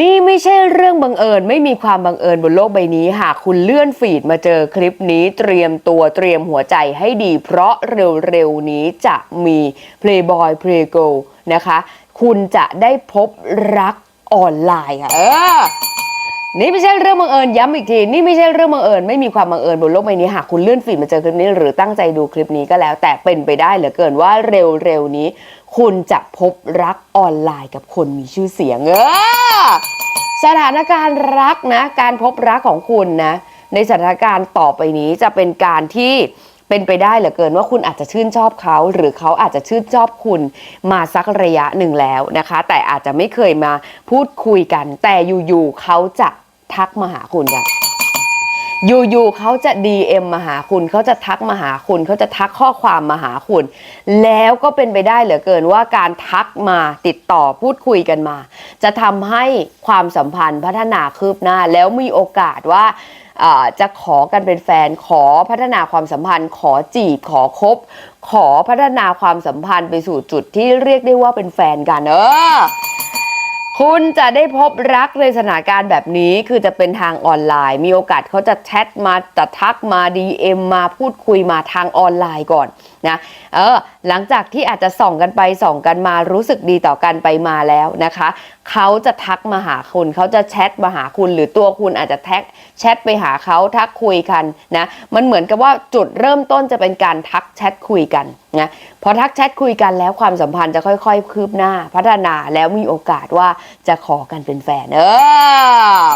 นี่ไม่ใช่เรื่องบังเอิญไม่มีความบังเอิญบนโลกใบนี้หากคุณเลื่อนฟีดมาเจอคลิปนี้เตรียมตัวเตรียมหัวใจให้ดี เพราะเร็วๆนี้จะมี Playboy Playgirl นะคะ คุณจะได้พบรักออนไลน์ค่ะ นี่ไม่ใช่เรื่องบังเอิญย้ำอีกทีนี่ไม่ใช่เรื่องบังเอิญไม่มีความบังเอิญบนโลกใบนี้หากคุณเลื่อนฟีดมาเจอคลิปนี้ หรือตั้งใจดูคลิปนี้ก็แล้ว แต่เป็นไปได้เหลือเกินว่าเร็วๆนี้ คุณจะพบรักออนไลน์กับคนมีชื่อเสียงเออสถานการณ์รักนะ การพบรักของคุณนะ ในสถานการณ์ต่อไปนี้จะเป็นการที่เป็นไปได้เหลือเกินว่าคุณอาจจะชื่นชอบเขา หรือเขาอาจจะชื่นชอบคุณมาสักระยะหนึ่งแล้วนะคะ แต่อาจจะไม่เคยมาพูดคุยกัน แต่อยู่ๆเขาจะ ทักมาหาคุณกันอยู่ๆเขาจะ DM มาหาคุณเขาจะทักมาหาคุณเขาจะทักข้อความมาหาคุณ แล้วก็เป็นไปได้เหลือเกินว่าการทักมาติดต่อพูดคุยกันมา จะทำให้ความสัมพันธ์พัฒนาคืบหน้าแล้วมีโอกาสว่าอ่าจะขอกันเป็นแฟนขอพัฒนาความสัมพันธ์ ขอจีบขอคบ ขอพัฒนาความสัมพันธ์ไปสู่จุดที่เรียกได้ว่าเป็นแฟนกันเออ คุณจะได้พบรักในสถานการณ์แบบนี้คือจะเป็นทางออนไลน์ มีโอกาสเขาจะแชทมาจะทักมา DM มาพูดคุยมาทางออนไลน์ก่อนนะเออหลังจากที่อาจจะส่องกันไปส่องกันมารู้สึกดีต่อกันไปมาแล้วนะคะ เขาจะทักมาหาคุณเขาจะแชทมาหาคุณ หรือตัวคุณอาจจะแท็กแชทไปหาเขาทักคุยกันนะมันเหมือนกับว่าจุดเริ่มต้นจะเป็นการทักแชทคุยกัน นะพอทักแชทคุยกันแล้วความสัมพันธ์จะค่อย ๆ คืบหน้าพัฒนาแล้วมีโอกาสว่าจะขอกันเป็นแฟนเออ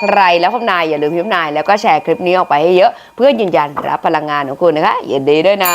ใครแล้วคำนายอย่าลืมพิมพ์นายแล้วก็แชร์คลิปนี้ออกไปให้เยอะ เพื่อยืนยันรับพลังงานของคุณนะคะยินดีด้วยนะ